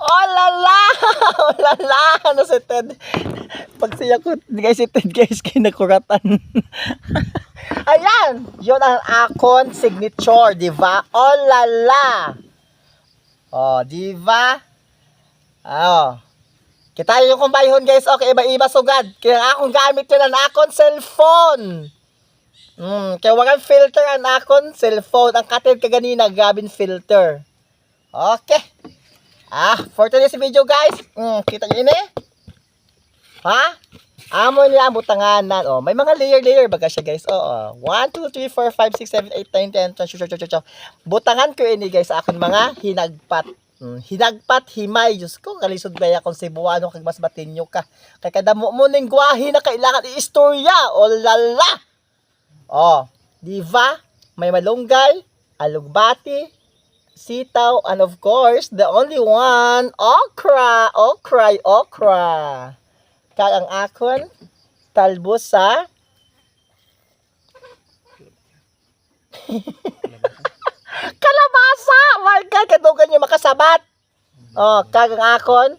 Oh, lala! Oh, lala! Ano si Ted? Pag siya ko, guys, si Ted, guys, kinakuratan. Ayan! Yun ang akon signature, di ba? Oh, lala! Oh, di ba? Oh. Kita yung kumbayhon, guys. Okay, iba-iba sugad. Kaya akong gamit yun ang akon cellphone. Hmm, kaya walang filter ang akon cellphone. Ang katid ka ganina, gabin filter. Okay. Ah, for today's video guys, mm, kita niyo ini? Ha? Amo niya ang butanganan. Oh, may mga layer-layer baga siya guys. Oo. Oh, 1, 2, 3, 4, 5, 6, 7, 8, 9, 10, 11, 12, 13, 14. Butangan ko ini guys sa akin mga hinagpat. Mm, hinagpat, himay. Diyos ko, kalisod ba akong Cebuano kag mas batinyo ka. Kay kada mo mo ning gwahi na kailangan i-istorya. O lala. Oh, di ba? May malunggay, alugbati, sitaw, and of course, the only one, okra, okra, okra. Kag ang akon, talbos sa kalabasa. My God, kadugan niyo makasabat. Oh, kag ang akon,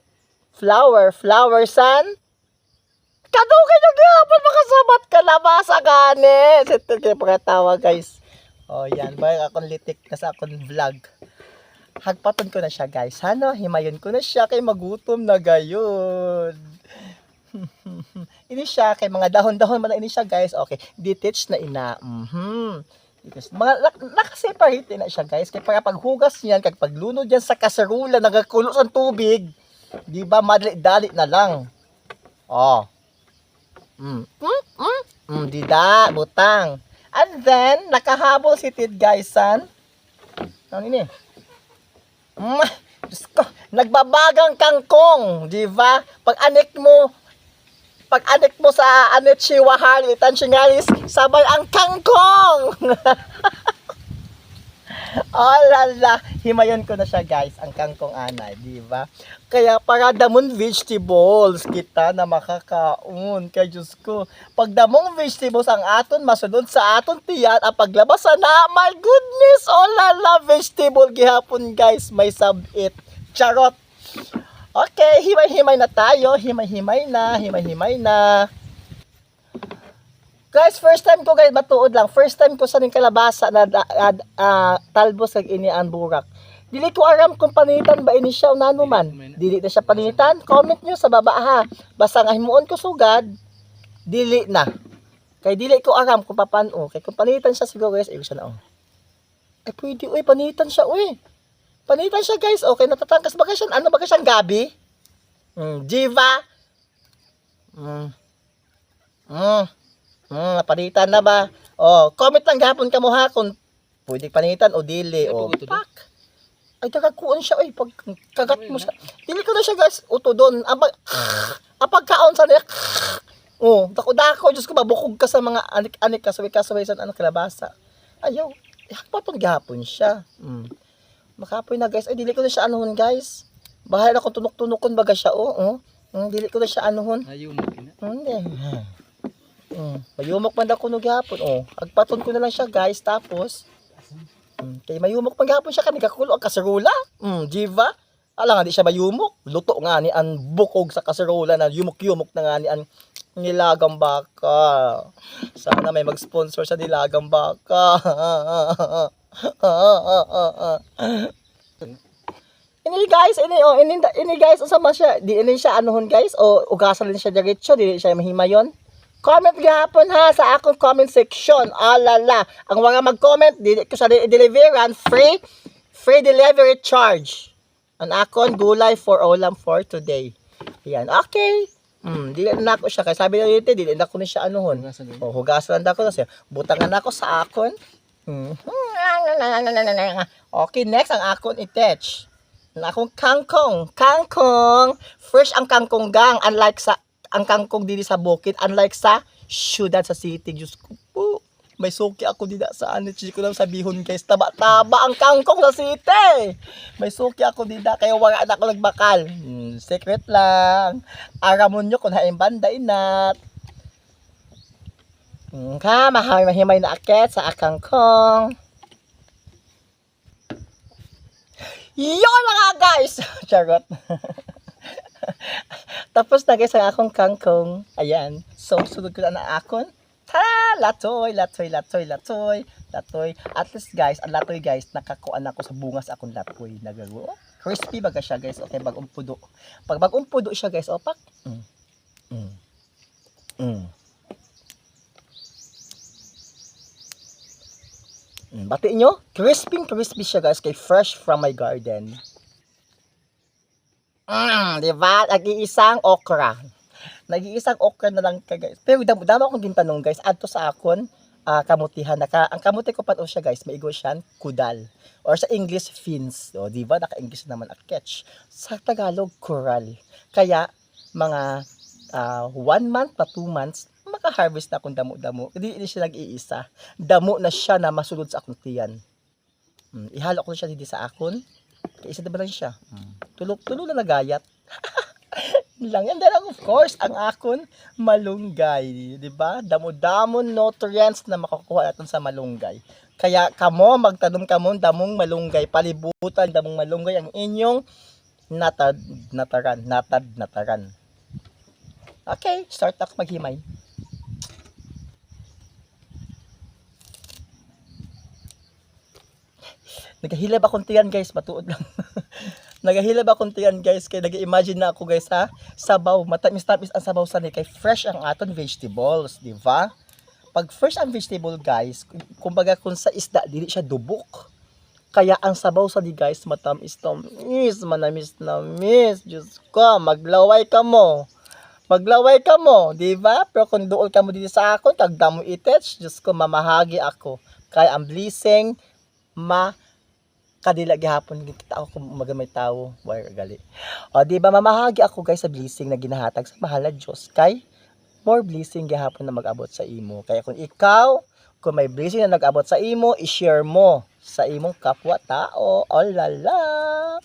flower, flower san. Kadugan niyo gihapon makasabat kalabasa gani. Sito kayo pagkatawa guys. Oh, yan. Ba akong litik na sa akong vlog. Hagpaton ko na siya guys. Ano, himayon ko na siya kay magutom na gayon. ini siya kay mga dahon-dahon man ini siya guys. Okay, detach na ina. Mhm. Because mga nak- nakaseparate na siya guys. Kaya para paghugas niyan, kag paglunod yan sa kaserula, nagakulo sa tubig. Di ba, madali-dali na lang. Oh. Mm. Mm, mm, mm, di da, butang. And then, nakahabol si Tid guys, san. Ano ini? Mm, Diyos ko, nagbabagang kangkong, di ba? Pag anik mo, pag anik mo sa anet chiwahal, itan singalis, sabay ang kangkong! oh lala, himayon ko na siya guys, ang kangkong anay, di ba? Kaya para damon vegetables kita na makakaon. Kaya Diyos ko, pag damong vegetables ang aton, masunod sa aton tiyan, ang paglabas na, my goodness, oh lala, vegetable gihapon guys, may sabit. Charot! Okay, himay-himay na tayo. Himay-himay na, himay-himay na. Guys, first time ko guys, matuod lang. First time ko sa ning kalabasa na uh, talbos kag ini ang burak. Dili ko aram kung panitan ba ini siya nano man. Dili na siya panitan. Comment nyo sa baba ha. Basta nga himuon ko sugad, dili na. Kay dili ko aram kung papano. Kay kung panitan siya siguro guys, ayun siya na oh. Ay pwede, uy, panitan siya, uy. Panitan siya guys. Okay, natatangkas ba siya? Ano ba siyang gabi? Mm, diva. Mm. Mm. Mm, napanitan na ba? Oh, comment lang gahapon ka mo ha kung pwede panitan o dili. Oh, doon. pak. Ay, kagakuon siya. Ay, pag kagat mo siya. Dili ko na siya guys. Uto doon. Ang pag, ang pagkaon sa niya. Oh, dako-dako. Diyos ko, mabukog ka sa mga anik-anik kasaway-kasaway sa ano, kalabasa. Ayaw. Hakpaton gahapon siya. Mm. Makapoy na guys. Ay, dili ko na siya anuhon guys. Bahala ko tunok-tunokon baga siya. Oh, oh. Mm, dili ko na siya anuhon. Ayaw mo kina. Hindi. Mm, mayumok man daw kuno gihapon. Oh, agpaton ko na lang siya, guys. Tapos mm, kay mayumok man gihapon siya kani kakulo ang kaserula. Mm, diva. Ala nga di siya mayumok. Luto nga ni ang bukog sa kaserula na yumok-yumok na nga ni ang nilagang baka. Sana may mag-sponsor sa nilagang baka. Ini guys, ini oh, ini, ini guys, usama siya. Di ini siya anuhon guys o ugasan din siya diretso, di siya mahimayon. Comment gahapon ha sa akong comment section. Alala. Ang mga mag-comment, di ko sa deliveran free free delivery charge. Ang akon gulay for ulam for today. Yan. Okay. Hmm, dili na ako siya. Kaya sabi na dito, dili na ako ni siya anuhon. O, hugasan lang ako na siya. Butangan ako sa akon. Hmm. Okay, next ang akon itech. Ang akong kangkong. Kangkong. Fresh ang kangkong gang. Unlike sa, ang kangkong dili sa bukid. Unlike sa syudad sa city. Diyos ko po. May suki ako dida sa ano. Ko lang sabihon guys. Taba-taba ang kangkong sa city. May suki ako dida. Kaya wala na ako nagbakal. Hmm, secret lang. Aramon nyo kung haing banda inat. Hmm, ka, mahimay na akit sa akangkong. Yon mga guys! Charot. Tapos na guys ang akong kangkong. Ayan. So, sunod ko na na akon. Tara! Latoy, latoy, latoy, latoy, latoy. At least guys, ang latoy guys, nakakuan ako sa bungas akong latoy. Nagago. Crispy baga siya guys. Okay, bagong pudo. Pag bagong pudo siya guys, opak. Mm. Mm. Mm. Mm, Bati nyo, crispy crispy siya guys, kay fresh from my garden. Mm, di ba? Nag-iisang okra. Nag-iisang okra na lang ka guys. Pero damo, damo akong gintanong guys, adto sa akon, ah, kamutihan. Naka, ang kamuti ko pa siya guys, maigo siya, kudal. Or sa English, fins. O, di ba? Naka-English naman ang catch. Sa Tagalog, coral. Kaya, mga ah, one month pa two months, maka-harvest na akong damo-damo. Hindi, hindi siya nag-iisa. Damo na siya na masulod sa akong tiyan. Mm, ihalo ko siya dito sa akon. Kaya isa lang siya. Mm. Tulog, tulog na nagayat. lang yan. Then of course, ang akon, malunggay. di ba? Damo-damo nutrients na makukuha natin sa malunggay. Kaya kamo, magtanom kamo, damong malunggay, palibutan, damong malunggay, ang inyong natad, nataran, natad, nataran. Okay, start ako maghimay. Nagahilab akong tiyan guys, matuod lang. Nagahilab akong tiyan guys, kaya nag-imagine na ako guys ha. Sabaw, matamis-tamis ang sabaw sa kay fresh ang aton vegetables, di ba? Pag fresh ang vegetable guys, kumbaga kung sa isda, dili siya dubok. Kaya ang sabaw sa di guys, matamis tamis, manamis namis. Diyos ko, maglaway ka mo. Maglaway ka mo, di ba? Pero kung duol ka mo dito sa ako, kag damo itech, Diyos ko, mamahagi ako. Kaya ang blessing, ma kadila gihapon kita ako kung magamay tao wire gali. O di ba mamahagi ako guys sa blessing na ginahatag sa mahal na Diyos. Kay more blessing gihapon na mag-abot sa imo. Kaya kung ikaw kung may blessing na nag-abot sa imo i-share mo sa imong kapwa tao. Oh la la